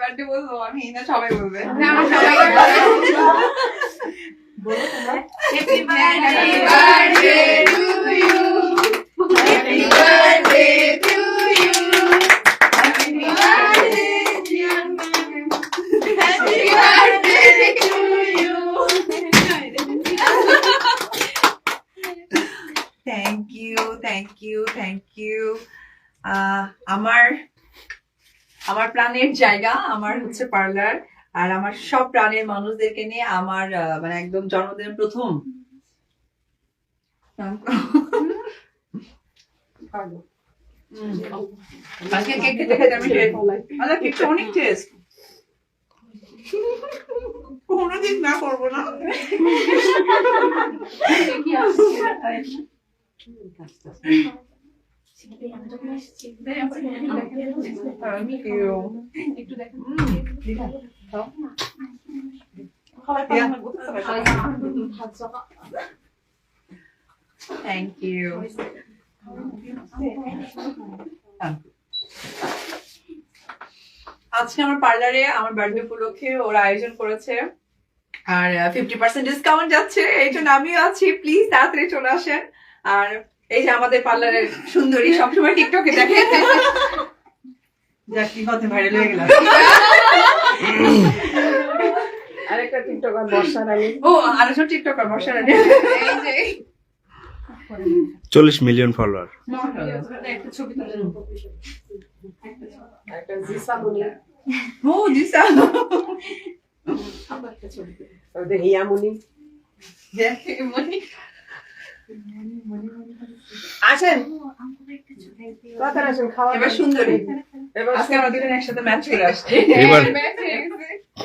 Birthday বলব আমি না সবাই বলবে না, সবাই বলো তোমরা. Thank you thank you thank you আমার আমার প্রাণের জায়গা আমার হচ্ছে পার্লার আর আমার সব প্রাণের মানুষদেরকে নিয়ে আমার মানে একদম জন্মদিন প্রথম আচ্ছা অনেক টেস্ট কোনোদিন না করব না। থ্যাংক ইউ আজকে আমার পার্লারে, আমার বার্থডে উপলক্ষে ওরা আয়োজন করেছে। আর ফিফটি পার্সেন্ট ডিসকাউন্ট যাচ্ছে, এই জন্য আমিও আছি। প্লিজ তাড়াতাড়ি চলে আসেন। আর এই যে আমাদের পার্লারের সুন্দরী সবসময় টিকটকে দেখে। যাক কি হতে ভাইরাল হয়ে গেলাম। আরেকটা টিকটকার বর্ষা রানী ও আরেকজন টিকটকার এই যে। চল্লিশ মিলিয়ন ফলোয়ার। একটা ছবি জিসা। ও দিশা ওদের হিয়া মুনি আসেন। কথা আসেন খাওয়া এবার সুন্দরী। এবার আজকে আমরা দুজন একসাথে ম্যাচ করে আসছি। এবার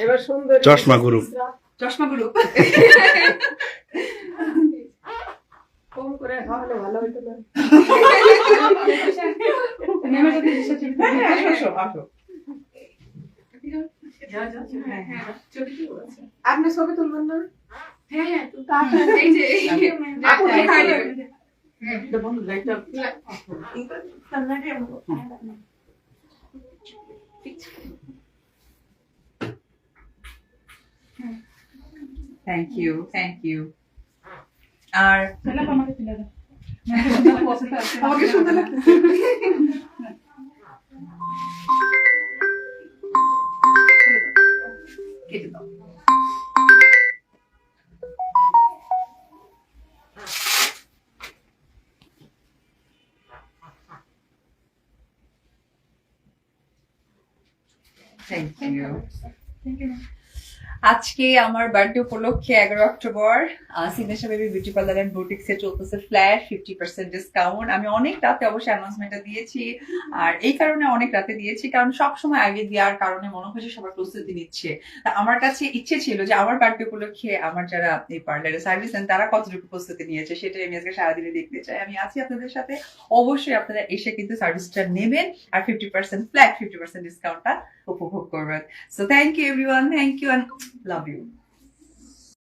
এবার সুন্দর। চশমা গ্রুপ। চশমা গ্রুপ। ফোন করে খাওয়ালে ভালো হতো না। হ্যাঁ আসো আসো। আপনি ছবি তুলবেন না? হ্যাঁ হ্যাঁ। থ্যাংক ইউ থ্যাংক ইউ আর আমাকে সুন্দর লাগতেছে থ্যাংক ইউ আজকে আমার বার্থডে উপলক্ষে এগারো October signature baby beauty parlour and বুটিক্সে চলতেছে ফ্ল্যাট ফিফটি পার্সেন্ট ডিসকাউন্ট আমি অনেক রাতে অবশ্যই অ্যানাউন্সমেন্টটা দিয়েছি, আর এই কারণে অনেক রাতে দিয়েছি, কারণ সব সময় আগে দেওয়ার কারণে মনে হচ্ছে সবার প্রস্তুতি নিচ্ছে। তা আমার কাছে ইচ্ছে ছিল যে আমার বার্থডে উপলক্ষে আমার যারা এই পার্লারে সার্ভিস দেন, তারা কতটুকু প্রস্তুতি নিয়েছে সেটাই আমি আজকে সারাদিনে দেখতে চাই। আমি আছি আপনাদের সাথে। অবশ্যই আপনারা এসে কিন্তু সার্ভিসটা নেবেন, আর fifty percent flat fifty percent ডিসকাউন্টটা উপভোগ করবেন। So thank you everyone thank you and love you